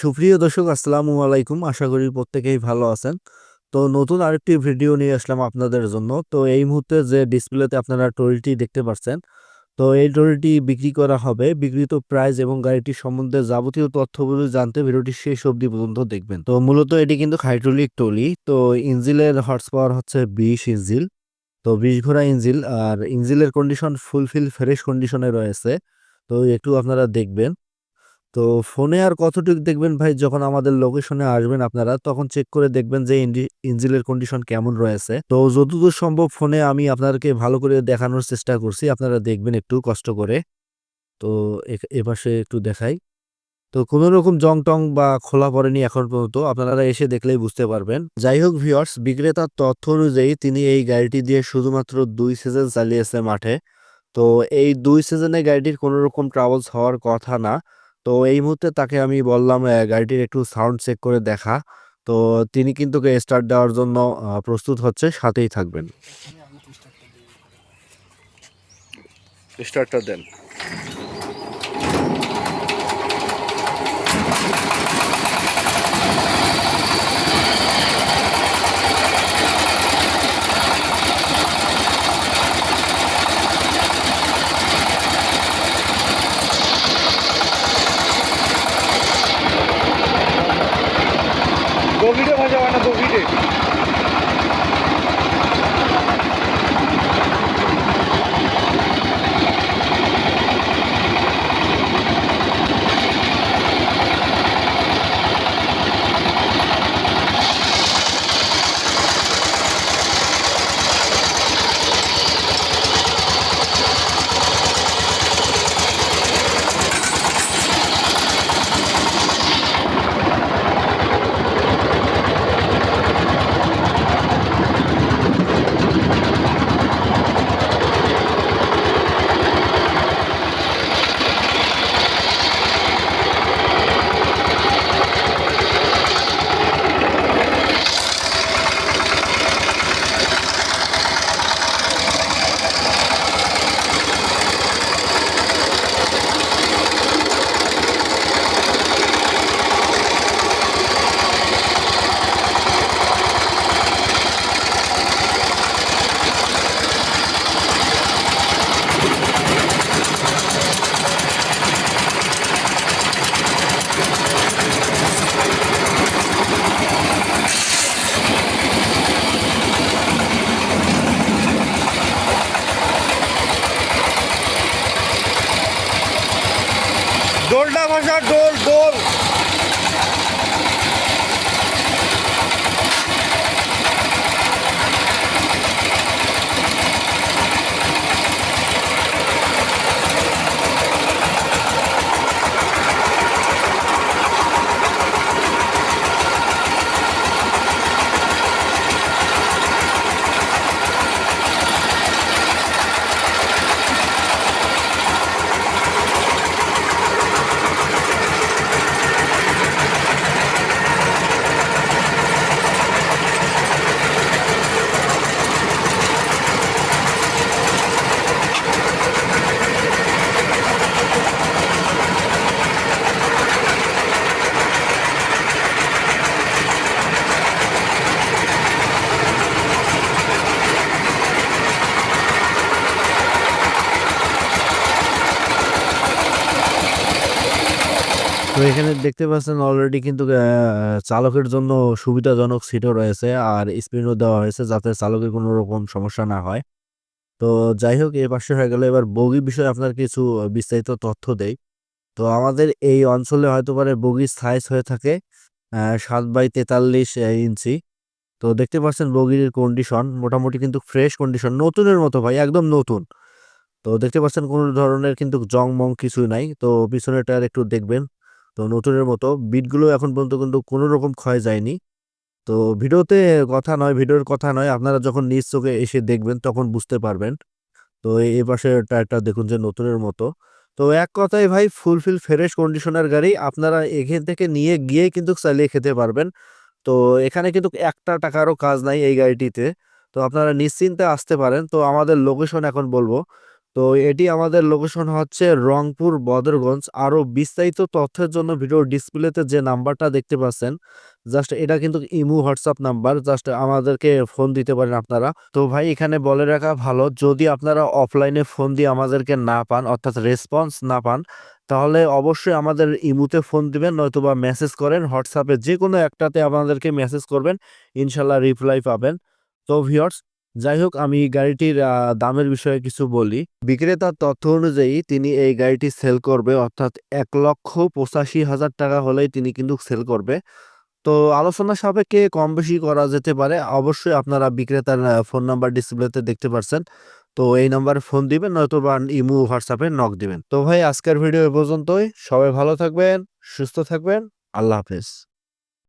সুপ্রিয় দর্শক, আসসালামু আলাইকুম। আশা করি প্রত্যেকেই ভালো আছেন। তো নতুন আরেকটি ভিডিও নিয়ে আসলাম আপনাদের জন্য। তো এই মুহূর্তে যে ডিসপ্লেতে আপনারা টরিটি দেখতে পাচ্ছেন, তো এই টরিটি বিক্রি করা হবে। বিক্রিত প্রাইস এবং গাড়িটি সম্বন্ধে যাবতীয় তথ্যগুলো জানতে ভিডিওটি শেষ অবধি পর্যন্ত দেখবেন। তো মূলত এটি কিন্তু হাইড্রোলিক টলি তো ইঞ্জিলের হর্স পাওয়ার হচ্ছে বিশ ইঞ্জিল। তো বিশ ঘোড়া ইঞ্জিল। আর ইঞ্জিলের কন্ডিশন ফুলফিল ফ্রেশ কন্ডিশনে রয়েছে। তো একটু আপনারা দেখবেন। তো ফোনে আর কতটুকু দেখবেন ভাই, যখন আমাদের লোকেশনে আসবেন আপনারা, তখন চেক করে দেখবেন যে ইঞ্জি- ইঞ্জিনের কন্ডিশন কেমন রয়েছে। তো যতদূর সম্ভব ফোনে আমি আপনাদেরকে ভালো করে দেখানোর চেষ্টা করছি, আপনারা দেখবেন একটু কষ্ট করে। তো এপাশে একটু দেখাই। তো কোনো রকম জং টং বা খোলা পড়েনি এখন পর্যন্ত, আপনারা এসে দেখলেই বুঝতে পারবেন। যাই হোক ভিওর্স বিক্রেতার তথ্য অনুযায়ী তিনি এই গাড়িটি দিয়ে শুধুমাত্র দুই সিজন চালিয়েছে মাঠে। তো এই দুই সিজনে গাড়িটির কোনো রকম ট্রাভেলস হওয়ার কথা না। তো এই মুহূর্তে তাকে আমি বললাম গাড়িটির একটু সাউন্ড চেক করে দেখা। তো তিনি কিন্তু স্টার্ট দেওয়ার জন্য প্রস্তুত হচ্ছে, সাথেই থাকবেন। স্টার্টটা দেন। another video. কোভিডে ডোলটা ডোল ডোল। তো এখানে দেখতে পাচ্ছেন অলরেডি কিন্তু চালকের জন্য সুবিধাজনক সিটও রয়েছে আর স্ক্রিনও দেওয়া হয়েছে যাতে চালকের কোনো রকম সমস্যা না হয়। তো যাই হোক, এ পাশে হয়ে গেল। এবার বগি বিষয়ে আপনার কিছু বিস্তারিত তথ্য দেই। তো আমাদের এই অঞ্চলে হয়তো পারে বগির সাইজ হয়ে থাকে সাত বাই তেতাল্লিশ ইঞ্চি তো দেখতে পাচ্ছেন বগির কন্ডিশন মোটামুটি কিন্তু ফ্রেশ কন্ডিশন নতুনের মতো ভাই, একদম নতুন। তো দেখতে পাচ্ছেন কোনো ধরনের কিন্তু জং মং কিছুই নাই। তো পিছনের টায়ার একটু দেখবেন। তো নতুনের মতো বিটগুলো এখন পর্যন্ত কিন্তু কোনো রকম ক্ষয় যায়নি। তো ভিডিওতে কথা নয়, ভিডিওর কথা নয়, আপনারা যখন নিজ চোখে এসে দেখবেন তখন বুঝতে পারবেন। তো এই পাশের টায়ারটা দেখুন যে নতুনের মতো। তো এক কথায় ভাই ফুলফিল ফ্রেশ কন্ডিশনার গাড়ি আপনারা এখান থেকে নিয়ে গিয়ে কিন্তু চালিয়ে খেতে পারবেন। তো এখানে কিন্তু একটা টাকারও কাজ নাই এই গাড়িটিতে। তো আপনারা নিশ্চিন্তে আসতে পারেন। তো আমাদের লোকেশন এখন বলব তো এটি আমাদের লোকেশন হচ্ছে রংপুর, বদরগঞ্জ। আরও বিস্তারিত তথ্যের জন্য ভিডিও ডিসপ্লেতে যে নাম্বারটা দেখতে পাচ্ছেন জাস্ট এটা কিন্তু ইমু, হোয়াটসঅ্যাপ নাম্বার জাস্ট আমাদেরকে ফোন দিতে পারেন আপনারা। তো ভাই, এখানে বলে রাখা ভালো, যদি আপনারা অফলাইনে ফোন দিয়ে আমাদেরকে না পান, অর্থাৎ রেসপন্স না পান, তাহলে অবশ্যই আমাদের ইমুতে ফোন দিবেন, নয়তোবা মেসেজ করেন, হোয়াটসঅ্যাপে যে কোনো একটাতে আমাদেরকে মেসেজ করবেন, ইনশাল্লাহ রিপ্লাই পাবেন। তো ভিওর্স যাই হোক আমি গাড়িটির দামের বিষয়ে কিছু বলি। বিক্রেতার তথ্য অনুযায়ী, তিনি এই গাড়িটি সেল করবে, অর্থাৎ এক লক্ষ পঁচাশি হাজার টাকা হলেই তিনি কিন্তু সেল করবে। তো আলোচনা সাপেক্ষে কম বেশি করা যেতে পারে। অবশ্যই আপনারা বিক্রেতার ফোন নাম্বার ডিসপ্লেতে দেখতে পারছেন। তো এই নাম্বারে ফোন দিবেন নয়তো বা ইমু, হোয়াটসঅ্যাপে নক দিবেন। তো ভাই, আজকের ভিডিও এ পর্যন্তই। সবাই ভালো থাকবেন, সুস্থ থাকবেন। আল্লাহ হাফেজ।